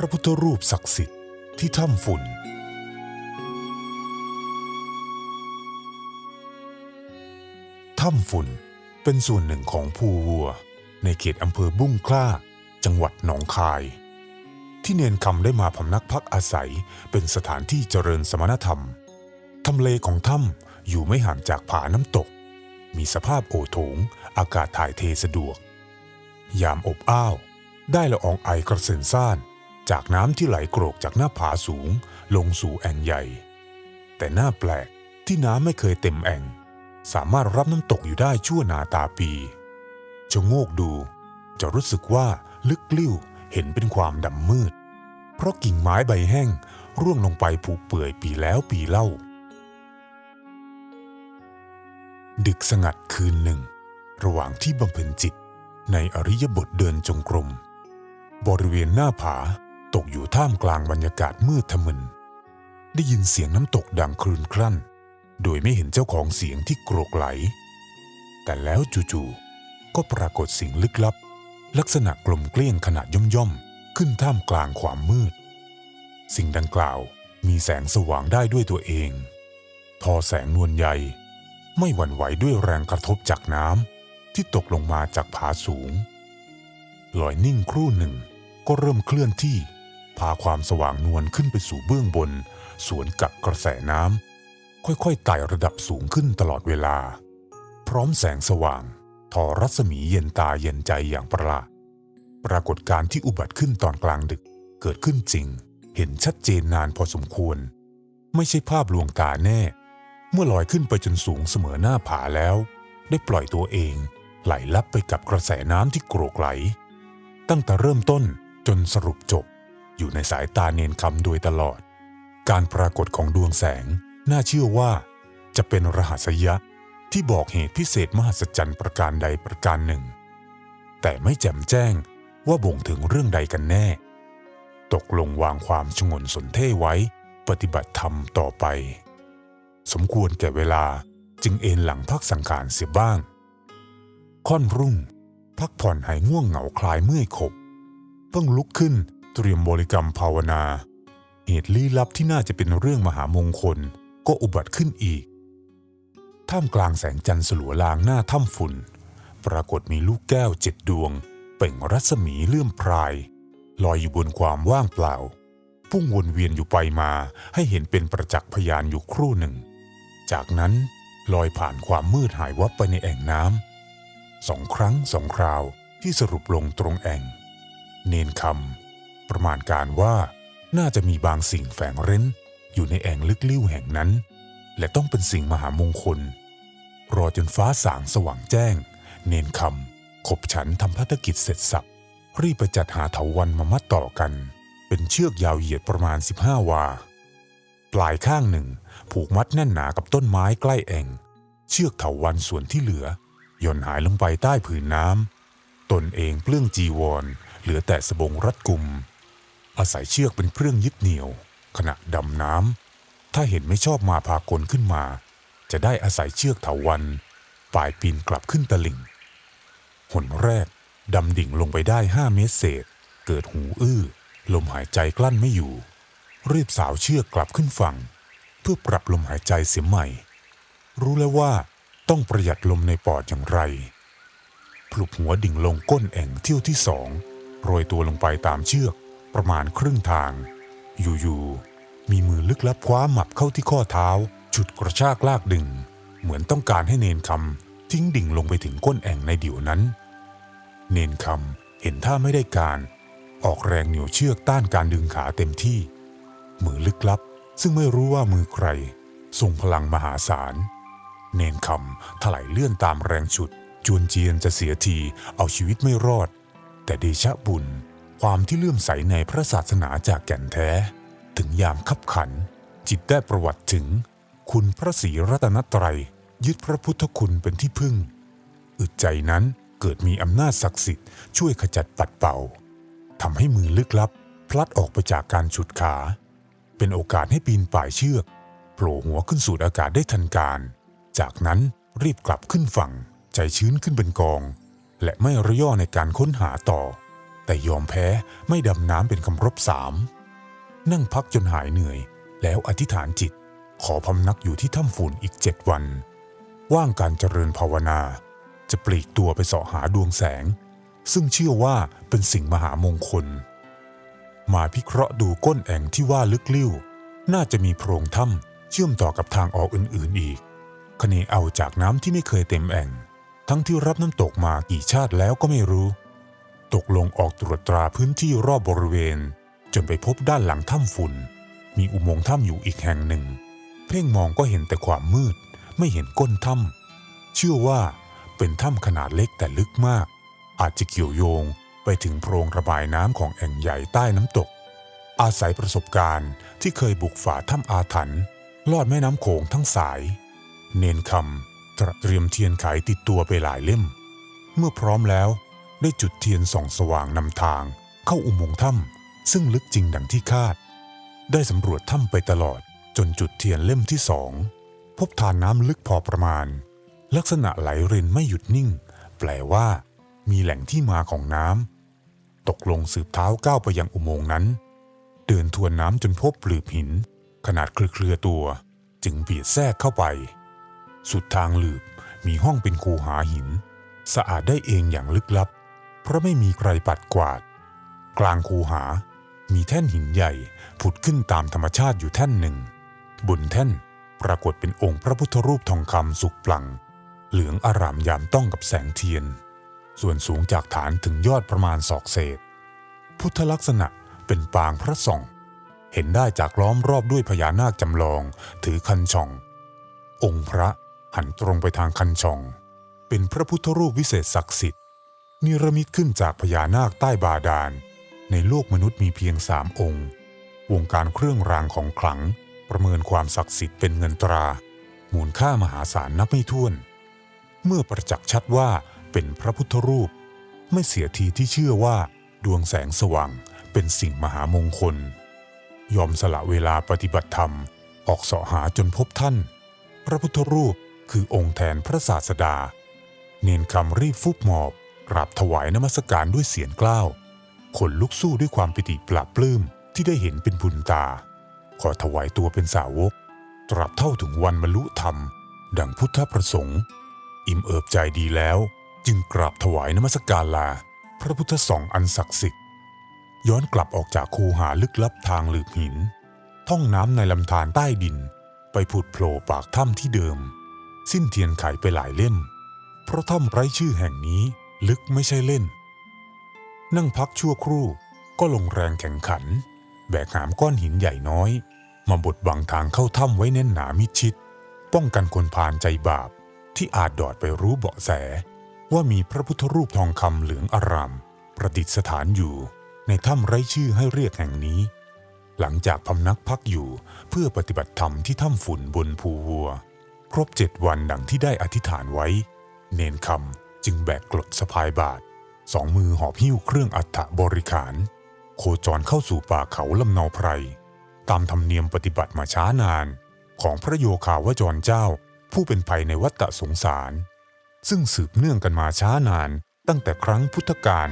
ระพุทธรูปศักดิ์สิทธิ์ที่ถ้ำฝุ่น ถ้ำฝุ่นเป็นส่วนหนึ่งของภูวัว ในเขตอำเภอบุ้งคล้า จังหวัดหนองคาย ที่เนนคำได้มาพำนักพักอาศัยเป็นสถานที่เจริญสมณธรรม ทำเลของถ้ำอยู่ไม่ห่างจากผาน้ำตก มีสภาพโอโถง อากาศถ่ายเทสะดวก ยามอบอ้าว ได้ละอองไอกระเซ็นซ่าน จากน้ำที่ไหลโกรกจากหน้าผาสูงลงสู่แอ่งใหญ่ แต่น่าแปลกที่น้ำไม่เคยเต็มแอ่ง สามารถรับน้ำตกอยู่ได้ชั่วนาตาปีจะโงกดู จะรู้สึกว่าลึกลิ้วเห็นเป็นความดำมืด เพราะกิ่งไม้ใบแห้งร่วงลงไปผุเปื่อยปีแล้วปีเล่า ดึกสงัดคืนหนึ่ง ระหว่างที่บำเพ็ญจิตในอริยบทเดินจงกรม บริเวณหน้าผา ตกอยู่ท่ามกลางบรรยากาศมืดทะมึน ได้ยินเสียงน้ำตกดังครืนครั่น โดยไม่เห็นเจ้าของเสียงที่โกรกไหล แต่แล้วจู่ๆก็ปรากฏสิ่งลึกลับ ลักษณะกลมเกลี้ยงขนาดย่อมๆ ขึ้นท่ามกลางความมืด สิ่งดังกล่าวมีแสงสว่างได้ด้วยตัวเอง ทอแสงนวลใยไม่หวั่นไหวด้วยแรงกระทบจากน้ำที่ตกลงมาจากผาสูงลอยนิ่งครู่หนึ่งก็เริ่มเคลื่อนที่ พาความสว่างนวลขึ้นไปสู่เบื้องบน สวนกับกระแสน้ำค่อยๆไต่ระดับสูงขึ้นตลอดเวลา พร้อมแสงสว่าง ทอรัศมีเย็นตาเย็นใจอย่างประหลาดปรากฏการณ์ที่อุบัติขึ้นตอนกลางดึกเกิดขึ้นจริง เห็นชัดเจนนานพอสมควร ไม่ใช่ภาพลวงตาแน่ เมื่อลอยขึ้นไปจนสูงเสมอหน้าผาแล้ว ได้ปล่อยตัวเองไหลลับไปกับกระแสน้ำที่โกรกไหล ตั้งแต่เริ่มต้นจนสรุปจบ อยู่ในสายตาเนนคำโดยตลอด การปรากฏของดวงแสง น่าเชื่อว่า จะเป็นรหัสยะที่บอกเหตุพิเศษมหัศจรรย์ประการใดประการหนึ่ง แต่ไม่แจ่มแจ้งว่าบ่งถึงเรื่องใดกันแน่ ตกลงวางความชงนสนเท่ไว้ ปฏิบัติธรรมต่อไป สมควรแก่เวลาจึงเอนหลังพักสังขารเสียบ้าง ค่อนรุ่ง พักผ่อนหายง่วงเหงาคลายเมื่อยขบ เพิ่งลุกขึ้น เตรียมบริกรรมภาวนา เหตุลี้ลับที่น่าจะเป็นเรื่องมหามงคลก็อุบัติขึ้นอีก ท่ามกลางแสงจันทร์สลัวลางหน้าถ้ำฝุ่น ปรากฏมีลูกแก้วเจ็ดดวง เป่งรัศมีเลื่อมพราย ลอยอยู่บนความว่างเปล่า พุ่งวนเวียนอยู่ไปมาให้เห็นเป็นประจักษ์พยานอยู่ครู่หนึ่ง จากนั้นลอยผ่านความมืดหายวับไปในแอ่งน้ำสองครั้งสองคราวที่สรุปลงตรงแอ่ง เนนคำ ประมาณการว่าน่าจะมีบางสิ่งแฝงเร้น อยู่ในแอ่งลึกลิ้วแห่งนั้น และต้องเป็นสิ่งมหามงคล รอจนฟ้าสางสว่างแจ้ง เนนคำขบฉันทำพัฒกิจเสร็จสับรีบไปจัดหาเถาวันมามัดต่อกัน เป็นเชือกยาวเหยียดประมาณ 15 วา ปลายข้างหนึ่ง ผูกมัดแน่นหนากับต้นไม้ใกล้แอ่ง เชือกเถาวันส่วนที่เหลือย่อนหายลงไปใต้ผืนน้ำตนเองเปลื้องจีวร เหลือแต่สบงรัดกุม อาศัยเชือกเป็นเครื่องยึดเหนี่ยว ขณะดำน้ำถ้าเห็นไม่ชอบมาพากลขึ้นมา จะได้อาศัยเชือกเถาวันป่ายปีนกลับขึ้นตลิ่งหนแรกดำดิ่งลงไปได้ห้าเมตรเศษ เกิดหูอื้อ ลมหายใจกลั้นไม่อยู่ รีบสาวเชือกกลับขึ้นฝั่ง เพื่อปรับลมหายใจเสียใหม่ รู้แล้วว่าต้องประหยัดลมในปอดอย่างไรพลุบหัวดิ่งลงก้นแอ่งเที่ยวที่สองโรยตัวลงไปตามเชือก ประมาณครึ่งทาง อยู่ๆมีมือลึกลับคว้าหมับเข้าที่ข้อเท้าฉุดกระชากลากดึง เหมือนต้องการให้เนนคำทิ้งดิ่งลงไปถึงก้นแอ่งในเดี๋ยวนั้น เนนคำเห็นท่าไม่ได้การ ออกแรงเหนี่ยวเชือกต้านการดึงขาเต็มที่ มือลึกลับ ซึ่งไม่รู้ว่ามือใครทรงพลังมหาศาล เนนคำถลายเลื่อนตามแรงฉุด จวนเจียนจะเสียทีเอาชีวิตไม่รอด แต่เดชะบุญ ความที่เลื่อมใสในพระศาสนาจากแก่นแท้ ถึงยามคับขัน จิตได้ประวัติถึง คุณพระศรีรัตนตรัย ยึดพระพุทธคุณเป็นที่พึ่ง อึดใจนั้นเกิดมีอำนาจศักดิ์สิทธิ์ช่วยขจัดปัดเป่าทำให้มือลึกลับ พลัดออกไปจากการฉุดขา เป็นโอกาสให้ปีนป่ายเชือกโผล่หัวขึ้นสู่อากาศได้ทันการ จากนั้นรีบกลับขึ้นฝั่ง ใจชื้นขึ้นเป็นกอง และไม่ระย่อในการค้นหาต่อ แต่ยอมแพ้ไม่ดำน้ำเป็นคำรบสาม นั่งพักจนหายเหนื่อย แล้วอธิษฐานจิต ขอพำนักอยู่ที่ถ้ำฝุ่นอีกเจ็ดวัน ว่างการเจริญภาวนา จะปลีกตัวไปเสาะหาดวงแสง ซึ่งเชื่อว่าเป็นสิ่งมหามงคล มาพิเคราะห์ดูก้นแอ่งที่ว่าลึกลิ้ว น่าจะมีโพรงถ้ำเชื่อมต่อกับทางออกอื่นๆอีกคเนเอาจากน้ำที่ไม่เคยเต็มแอ่ง ทั้งที่รับน้ำตกมากี่ชาติแล้วก็ไม่รู้ ตกลงออกตรวจตราพื้นที่รอบบริเวณ จนไปพบด้านหลังถ้ำฝุ่น มีอุโมงค์ถ้ำอยู่อีกแห่งหนึ่ง เพ่งมองก็เห็นแต่ความมืด ไม่เห็นก้นถ้ำเชื่อว่าเป็นถ้ำขนาดเล็กแต่ลึกมาก อาจจะเกี่ยวโยงไปถึงโพรงระบายน้ำของแอ่งใหญ่ใต้น้ำตก อาศัยประสบการณ์ที่เคยบุกฝ่าถ้ำอาถรรพ์ลอดแม่น้ำโขงทั้งสาย เนนคำตระเตรียมเทียนไขติดตัวไปหลายเล่ม เมื่อพร้อมแล้ว ได้จุดเทียนส่องสว่างนำทางเข้าอุโมงค์ถ้ำซึ่งลึกจริงดังที่คาด ได้สำรวจถ้ำไปตลอดจนจุดเทียนเล่มที่สอง พบทานน้ำลึกพอประมาณ ลักษณะไหลรินไม่หยุดนิ่ง แปลว่า มีแหล่งที่มาของน้ำตกลงสืบเท้าก้าวไปยังอุโมงค์นั้น เดินทวนน้ำจนพบปลืบหิน ขนาดเครือๆตัว จึงเบียดแทรกเข้าไป สุดทางหลืบมีห้องเป็นคูหาหิน สะอาดได้เองอย่างลึกลับ เพราะไม่มีใครปัดกวาด กลางคูหา มีแท่นหินใหญ่ผุดขึ้นตามธรรมชาติอยู่แท่นหนึ่ง บนแท่นปรากฏเป็นองค์พระพุทธรูปทองคำสุกปลัง เหลืองอารามยามต้องกับแสงเทียน ส่วนสูงจากฐานถึงยอดประมาณศอกเศษ พุทธลักษณะเป็นปางพระส่อง เห็นได้จากล้อมรอบด้วยพญานาคจำลองถือคันช่อง องค์พระหันตรงไปทางคันช่อง เป็นพระพุทธรูปวิเศษศักดิ์สิทธิ นิรมิตขึ้นจากพญานาคใต้บาดาล ในโลกมนุษย์มีเพียงสามองค์ วงการเครื่องรางของขลัง ประเมินความศักดิ์สิทธิ์เป็นเงินตรา มูลค่ามหาศาลนับไม่ถ้วน เมื่อประจักษ์ชัดว่าเป็นพระพุทธรูป ไม่เสียทีที่เชื่อว่า ดวงแสงสว่างเป็นสิ่งมหามงคล ยอมสละเวลาปฏิบัติธรรม ออกเสาะหาจนพบท่าน พระพุทธรูปคือองค์แทนพระศาสดา เนนคำรีบฟุบหมอบ กราบถวายนมัสการด้วยเสียงกล้าวขนลุกสู้ด้วยความปิติปราบปลื้มที่ได้เห็นเป็นบุญตา ขอถวายตัวเป็นสาวก ตราบเท่าถึงวันบรรลุธรรม ดังพุทธประสงค์ อิ่มเอิบใจดีแล้ว จึงกราบถวายนมัสการลา พระพุทธสองอันศักดิ์สิทธิ์ ย้อนกลับออกจากคูหาลึกลับทางหลืบหิน ท่องน้ำในลำธารใต้ดิน ไปผุดโผล่ปากถ้ำที่เดิม สิ้นเทียนไขไปหลายเล่ม เพราะถ้ำไร้ชื่อแห่งนี้ ลึกไม่ใช่เล่น นั่งพักชั่วครู่ก็ลงแรงแข่งขัน แบกหามก้อนหินใหญ่น้อย มาบดบังทางเข้าถ้ำไว้แน่นหนามิดชิด ป้องกันคนพาลใจบาปที่อาจดอดไปรู้เบาะแส ว่ามีพระพุทธรูปทองคำเหลืองอาราม ประดิษฐานอยู่ ในถ้ำไร้ชื่อให้เรียกแห่งนี้ หลังจากพำนักพักอยู่เพื่อปฏิบัติธรรมที่ถ้ำฝุ่นบนภูวัว ครบเจ็ดวันดังที่ได้อธิษฐานไว้ เนนคำ จึงแบกกรดสะพายบาทสองมือหอบหิ้วเครื่องอัฐบริขาร โคจรเข้าสู่ป่าเขาลำเนาไพร ตามธรรมเนียมปฏิบัติมาช้านาน ของพระโยคาวจรเจ้า ผู้เป็นภัยในวัฏสงสาร ซึ่งสืบเนื่องกันมาช้านานตั้งแต่ครั้งพุทธกาล